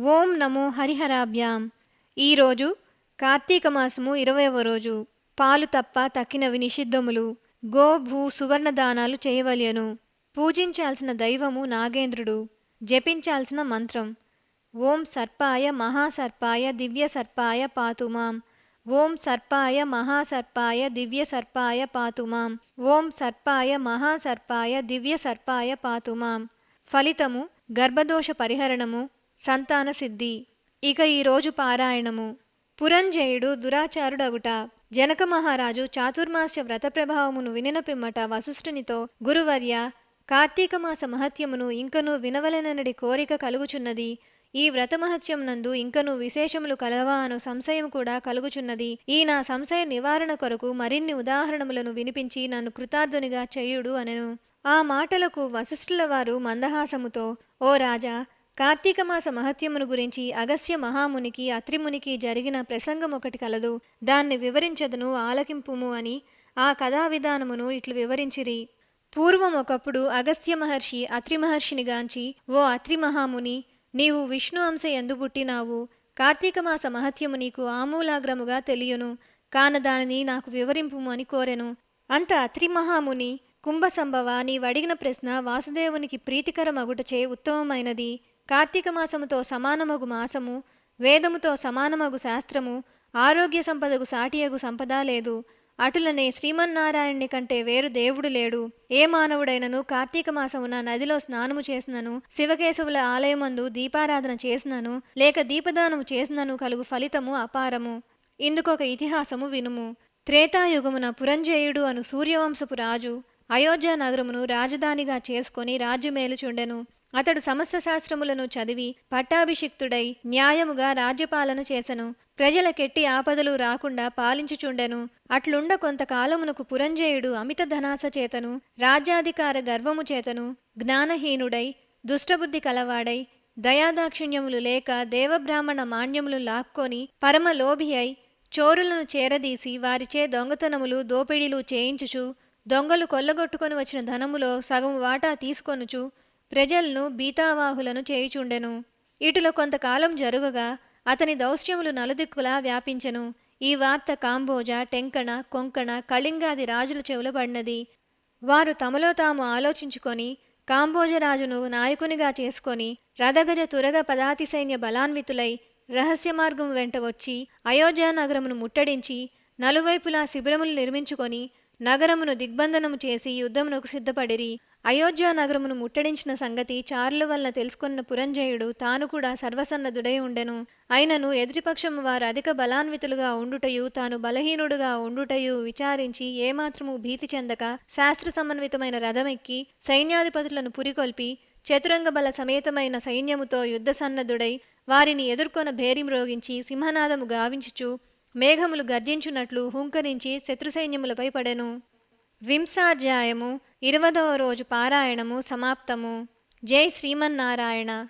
ఓం నమో హరిహరాభ్యాం. ఈరోజు కార్తీక మాసము ఇరవైవ రోజు. పాలు తప్ప తక్కినవి నిషిద్ధములు. గో భూ సువర్ణ దానాలు చేయవలెను పూజించాల్సిన దైవము నాగేంద్రుడు. జపించాల్సిన మంత్రం. ఓం సర్పాయ మహాసర్పాయ దివ్య సర్పాయ పాతుమాం. ఓం సర్పాయ మహాసర్పాయ దివ్య సర్పాయ పాతుమాం. ఓం సర్పాయ మహాసర్పాయ దివ్య సర్పాయ పాతుమాం. ఫలితము గర్భదోష పరిహరణము సంతాన సిద్ధి. ఇక ఈరోజు పారాయణము. పురంజయుడు దురాచారుడగుట. జనక మహారాజు చాతుర్మాస్య వ్రత ప్రభావమును వినిన పిమ్మట వశిష్ఠునితో గురువర్య కార్తీక మాస మహత్యమును ఇంకను వినవలెననడి కోరిక కలుగుచున్నది. ఈ వ్రత మహత్యమునందు ఇంకను విశేషములు కలవా అను సంశయం కూడా కలుగుచున్నది. ఈ నా సంశయ నివారణ కొరకు మరిన్ని ఉదాహరణములను వినిపించి నన్ను కృతార్థునిగా చేయుడు అనెను. ఆ మాటలకు వశిష్ఠుల వారు మందహాసముతో ఓ రాజా కార్తీక మాస మహత్యమును గురించి అగస్త్య మహామునికి అత్రిమునికి జరిగిన ప్రసంగం ఒకటి కలదు. దాన్ని వివరించదును ఆలకింపుము అని ఆ కథా విధానమును ఇట్లు వివరించిరి. పూర్వం ఒకప్పుడు అగస్త్య మహర్షి అత్రి మహర్షిని గాంచి ఓ అత్రి మహాముని నీవు విష్ణు అంశ ఎందు పుట్టినావు. కార్తీక మాస మహత్యము నీకు ఆమూలాగ్రముగా తెలియను. కాన దానిని నాకు వివరింపుము అని కోరెను అంత అత్రి మహాముని కుంభసంభవ నీవడిగిన ప్రశ్న వాసుదేవునికి ప్రీతికరమగుటచే ఉత్తమమైనది. కార్తీక మాసముతో సమానమగు మాసము వేదముతో సమానమగు శాస్త్రము ఆరోగ్య సంపదకు సాటియగు సంపద లేదు. అటులనే శ్రీమన్నారాయణ్ణి కంటే వేరు దేవుడు లేడు. ఏ మానవుడైనను కార్తీక మాసమున నదిలో స్నానము చేసినను శివకేశవుల ఆలయమందు దీపారాధన చేసినను లేక దీపదానము చేసినను కలుగు ఫలితము అపారము. ఇందుకొక ఇతిహాసము వినుము. త్రేతాయుగమున పురంజయుడు అను సూర్యవంశపు రాజు అయోధ్య నగరమును రాజధానిగా చేసుకొని రాజ్యమేలుచుండెను. అతడు సమస్త శాస్త్రములను చదివి పట్టాభిషిక్తుడై న్యాయముగా రాజ్యపాలన చేసెను. ప్రజలకెట్టి ఆపదలు రాకుండా పాలించుచుండెను. అట్లుండ కొంతకాలమునకు పురంజయుడు అమిత ధనాస చేతను రాజ్యాధికార గర్వము చేతను జ్ఞానహీనుడై దుష్టబుద్ధి కలవాడై దయాదాక్షిణ్యములు లేక దేవబ్రాహ్మణ మాన్యములు లాక్కొని పరమలోభి అయి చోరులను చేరదీసి వారిచే దొంగతనములు దోపిడీలు చేయించుచు దొంగలు కొల్లగొట్టుకొని వచ్చిన ధనములో సగం వాటా తీసుకొనుచు ప్రజలను బీతావాహులను చేయుచుండెను. ఇటులో కొంతకాలం జరుగగా అతని దౌశ్యములు నలుదిక్కులా వ్యాపించెను. ఈ వార్త కాంబోజ టెంకణ కొంకణ కళింగాది రాజుల చెవులబడినది వారు తమలో తాము ఆలోచించుకొని కాంబోజరాజును నాయకునిగా చేసుకొని రథగజ తురగ పదాతి సైన్య బలాన్వితులై రహస్య మార్గం వెంట వచ్చి అయోధ్య నగరమును ముట్టడించి నలువైపులా శిబిరములు నిర్మించుకొని నగరమును దిగ్బంధనము చేసి యుద్ధమునకు సిద్ధపడిరి. అయోధ్య నగరమును ముట్టడించిన సంగతి చారుల వలన తెలుసుకున్న పురంజయుడు తాను కూడా సర్వసన్నదుడై ఉండెను. అయినను ఎదుటిపక్షము వారు అధిక బలాన్వితులుగా ఉండుటయు తాను బలహీనుడుగా ఉండుటయు విచారించి ఏమాత్రము భీతి చెందక శాస్త్ర సమన్వితమైన రథమెక్కి సైన్యాధిపతులను పురికొల్పి చతురంగ బల సమేతమైన సైన్యముతో యుద్ధ సన్నద్ధుడై వారిని ఎదుర్కొన భేరి రోగించి సింహనాదము గావించుచు మేఘములు గర్జించున్నట్లు హుంకరించి శత్రు సైన్యములపై పడెను. వింసాధ్యాయము ఇరవదవ రోజు పారాయణము సమాప్తము. జై శ్రీమన్నారాయణ.